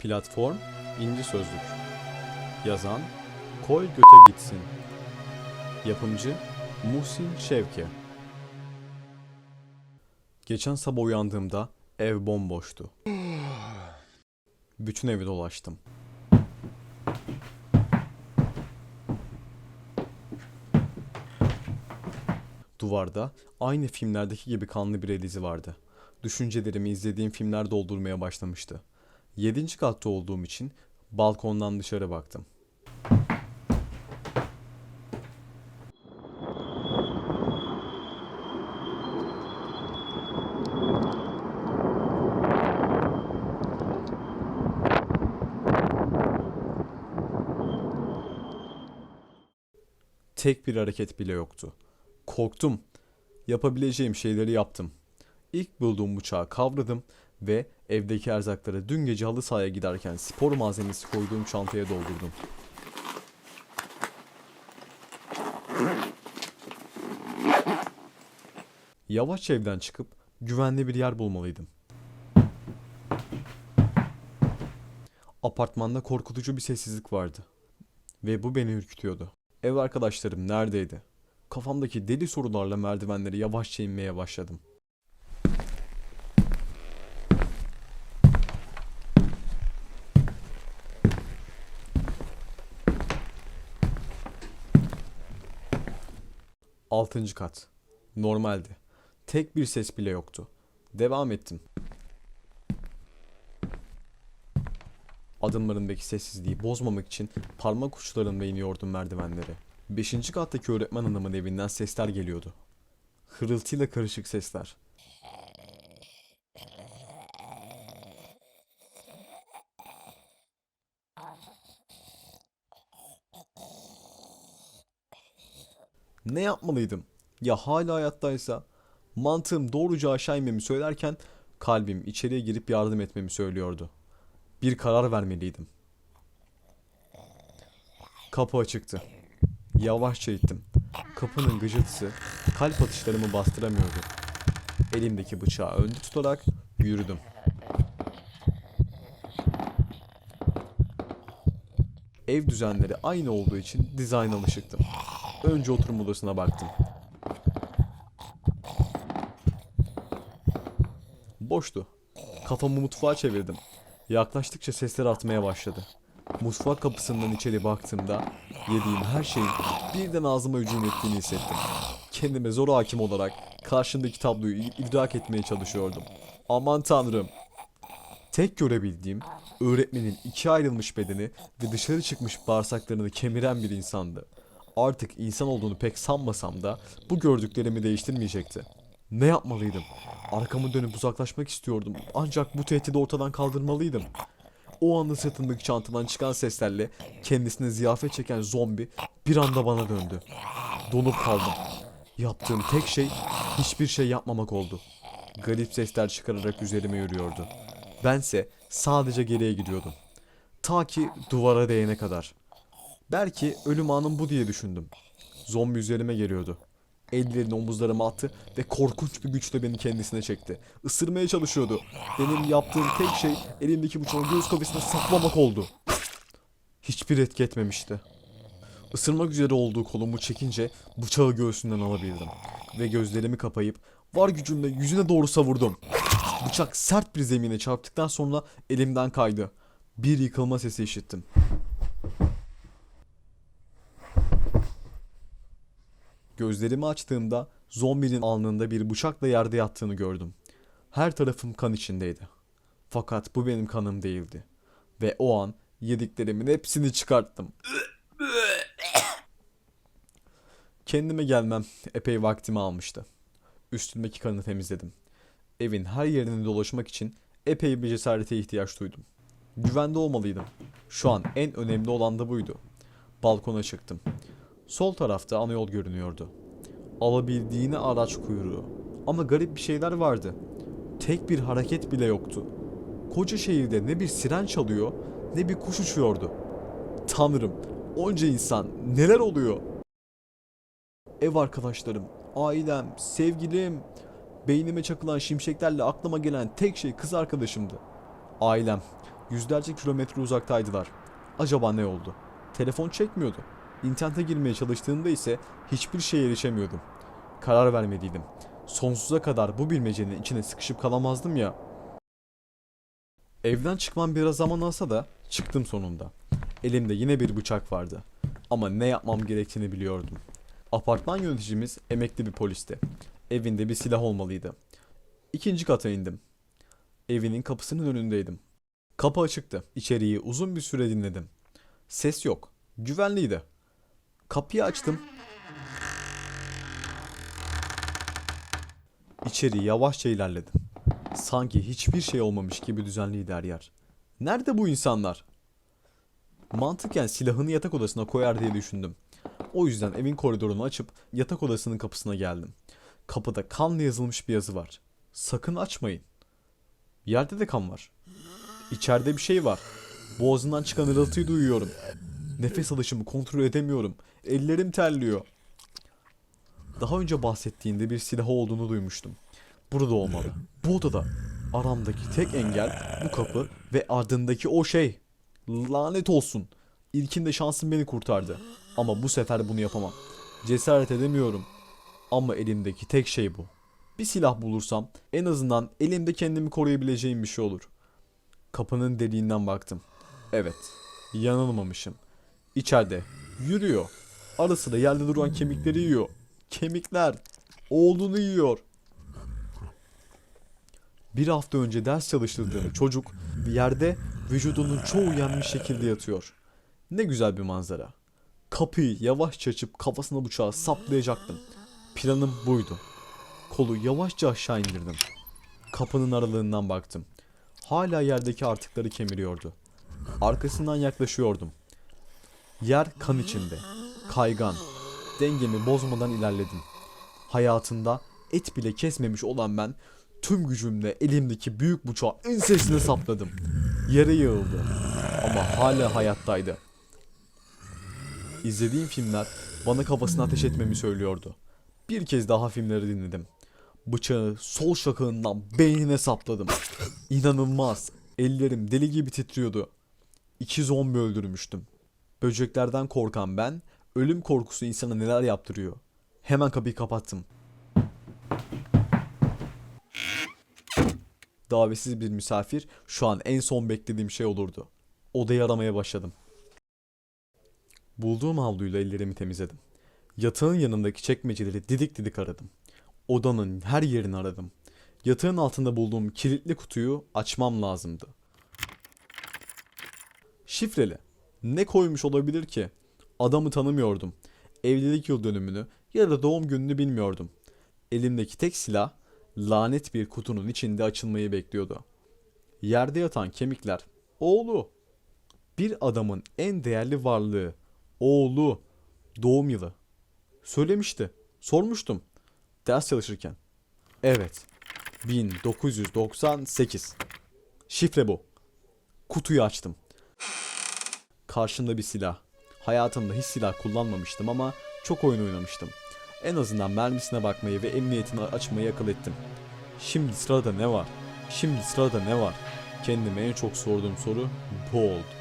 Platform İnci Sözlük Yazan Koy Göte Gitsin Yapımcı Muhsin Şevke Geçen sabah uyandığımda ev bomboştu. Bütün evi dolaştım. Duvarda aynı filmlerdeki gibi kanlı bir el izi vardı. Düşüncelerimi izlediğim filmler doldurmaya başlamıştı. Yedinci katta olduğum için balkondan dışarı baktım. Tek bir hareket bile yoktu. Korktum. Yapabileceğim şeyleri yaptım. İlk bulduğum bıçağı kavradım ve evdeki erzakları dün gece halı sahaya giderken spor malzemesi koyduğum çantaya doldurdum. Yavaş evden çıkıp güvenli bir yer bulmalıydım. Apartmanda korkutucu bir sessizlik vardı. Ve bu beni ürkütüyordu. Ev arkadaşlarım neredeydi? Kafamdaki deli sorularla merdivenleri yavaşça inmeye başladım. Altıncı kat. Normaldi. Tek bir ses bile yoktu. Devam ettim. Adımlarımdaki sessizliği bozmamak için parmak uçlarımla iniyordum merdivenleri. Beşinci kattaki öğretmen hanımın evinden sesler geliyordu. Hırıltıyla karışık sesler. Ne yapmalıydım? Ya hala hayattaysa? Mantığım doğruca aşağı inmemi söylerken kalbim içeriye girip yardım etmemi söylüyordu. Bir karar vermeliydim. Kapı açıktı. Yavaşça ittim. Kapının gıcırtısı kalp atışlarımı bastıramıyordu. Elimdeki bıçağı önde tutarak yürüdüm. Ev düzenleri aynı olduğu için dizayn alışıktım. Önce oturma odasına baktım. Boştu. Kafamı mutfağa çevirdim. Yaklaştıkça sesler artmaya başladı. Mutfak kapısından içeri baktığımda yediğim her şeyin birden ağzıma hücum ettiğini hissettim. Kendime zor hakim olarak karşımdaki tabloyu idrak etmeye çalışıyordum. Aman tanrım. Tek görebildiğim öğretmenin ikiye ayrılmış bedeni ve dışarı çıkmış bağırsaklarını kemiren bir insandı. Artık insan olduğunu pek sanmasam da bu gördüklerimi değiştirmeyecekti. Ne yapmalıydım? Arkamı dönüp uzaklaşmak istiyordum. Ancak bu tehdidi ortadan kaldırmalıydım. O anda sırtındaki çantadan çıkan seslerle kendisine ziyafet çeken zombi bir anda bana döndü. Donup kaldım. Yaptığım tek şey hiçbir şey yapmamak oldu. Garip sesler çıkararak üzerime yürüyordu. Bense sadece geriye gidiyordum. Ta ki duvara değene kadar. Belki ölüm anım bu diye düşündüm. Zombi üzerime geliyordu. Ellerini omuzlarıma attı ve korkunç bir güçle beni kendisine çekti. Isırmaya çalışıyordu. Benim yaptığım tek şey elimdeki bıçağı göğüs kafesine saplamak oldu. Hiçbir etki etmemişti. Isırmak üzere olduğu kolumu çekince bıçağı göğsünden alabildim. Ve gözlerimi kapayıp var gücümle yüzüne doğru savurdum. Bıçak sert bir zemine çarptıktan sonra elimden kaydı. Bir yıkılma sesi işittim. Gözlerimi açtığımda zombinin alnında bir bıçakla yerde yattığını gördüm. Her tarafım kan içindeydi. Fakat bu benim kanım değildi. Ve o an yediklerimin hepsini çıkarttım. Kendime gelmem epey vaktimi almıştı. Üstümdeki kanı temizledim. Evin her yerini dolaşmak için epey bir cesarete ihtiyaç duydum. Güvende olmalıydım. Şu an en önemli olan da buydu. Balkona çıktım. Sol tarafta ana yol görünüyordu. Alabildiğine araç kuyruğu. Ama garip bir şeyler vardı. Tek bir hareket bile yoktu. Koca şehirde ne bir siren çalıyor ne bir kuş uçuyordu. Tanrım, onca insan neler oluyor? Ev arkadaşlarım, ailem, sevgilim, beynime çakılan şimşeklerle aklıma gelen tek şey kız arkadaşımdı. Ailem, Yüzlerce kilometre uzaktaydılar. Acaba ne oldu? Telefon çekmiyordu. İnternete girmeye çalıştığımda ise hiçbir şeye erişemiyordum. Karar vermeliydim. Sonsuza kadar bu bilmecenin içine sıkışıp kalamazdım ya. Evden çıkmam biraz zaman alsa da çıktım sonunda. Elimde yine bir bıçak vardı. Ama ne yapmam gerektiğini biliyordum. Apartman yöneticimiz emekli bir polisti. Evinde bir silah olmalıydı. İkinci kata indim. Evinin kapısının önündeydim. Kapı açıktı. İçeriği uzun bir süre dinledim. Ses yok. Güvenliydi. Kapıyı açtım. İçeri yavaşça ilerledim. Sanki hiçbir şey olmamış gibi düzenliydi her yer. Nerede bu insanlar? Mantıken silahını yatak odasına koyar diye düşündüm. O yüzden evin koridorunu açıp yatak odasının kapısına geldim. Kapıda kanla yazılmış bir yazı var. Sakın açmayın. Yerde de kan var. İçeride bir şey var. Boğazından çıkan hırıltıyı duyuyorum. Nefes alışımı kontrol edemiyorum. Ellerim terliyor. Daha önce bahsettiğinde bir silah olduğunu duymuştum. Burada olmalı. Bu odada. Aramdaki tek engel bu kapı ve ardındaki o şey. Lanet olsun. İlkinde şansım beni kurtardı. Ama bu sefer bunu yapamam. Cesaret edemiyorum. Ama elimdeki tek şey bu. Bir silah bulursam en azından elimde kendimi koruyabileceğim bir şey olur. Kapının deliğinden baktım. Evet, yanılmamışım. İçeride yürüyor. Ara sıra yerde duran kemikleri yiyor. Kemikler oğlunu yiyor. Bir hafta önce ders çalıştırdığım çocuk bir yerde vücudunun çoğu yenmiş şekilde yatıyor. Ne güzel bir manzara. Kapıyı yavaşça açıp kafasına bıçağı saplayacaktım. Planım buydu. Kolu yavaşça aşağı indirdim. Kapının aralığından baktım. Hala yerdeki artıkları kemiriyordu. Arkasından yaklaşıyordum. Yer kan içinde. Kaygan. Dengemi bozmadan ilerledim. Hayatında et bile kesmemiş olan ben tüm gücümle elimdeki büyük bıçağı ensesine sapladım. Yere yığıldı. Ama hala hayattaydı. İzlediğim filmler bana kafasına ateş etmemi söylüyordu. Bir kez daha filmleri dinledim. Bıçağı sol şakağından beynine sapladım. İnanılmaz. Ellerim deli gibi titriyordu. İki zombi öldürmüştüm. Böceklerden korkan ben, ölüm korkusu insana neler yaptırıyor. Hemen kapıyı kapattım. Davetsiz bir misafir şu an en son beklediğim şey olurdu. Odayı aramaya başladım. Bulduğum havluyla ellerimi temizledim. Yatağın yanındaki çekmeceleri didik didik aradım. Odanın her yerini aradım. Yatağın altında bulduğum kilitli kutuyu açmam lazımdı. Şifreli. Ne koymuş olabilir ki? Adamı tanımıyordum. Evlilik yıl dönümünü ya da doğum gününü bilmiyordum. Elimdeki tek silah lanet bir kutunun içinde açılmayı bekliyordu. Yerde yatan kemikler. Oğlu. Bir adamın en değerli varlığı. Oğlu. Doğum yılı. Söylemişti. Sormuştum. Ders çalışırken. Evet. 1998. Şifre bu. Kutuyu açtım. Karşımda bir silah. Hayatımda hiç silah kullanmamıştım ama çok oyun oynamıştım. En azından mermisine bakmayı ve emniyetini açmayı akıl ettim. Şimdi sırada ne var? Şimdi sırada ne var? Kendime en çok sorduğum soru bu oldu.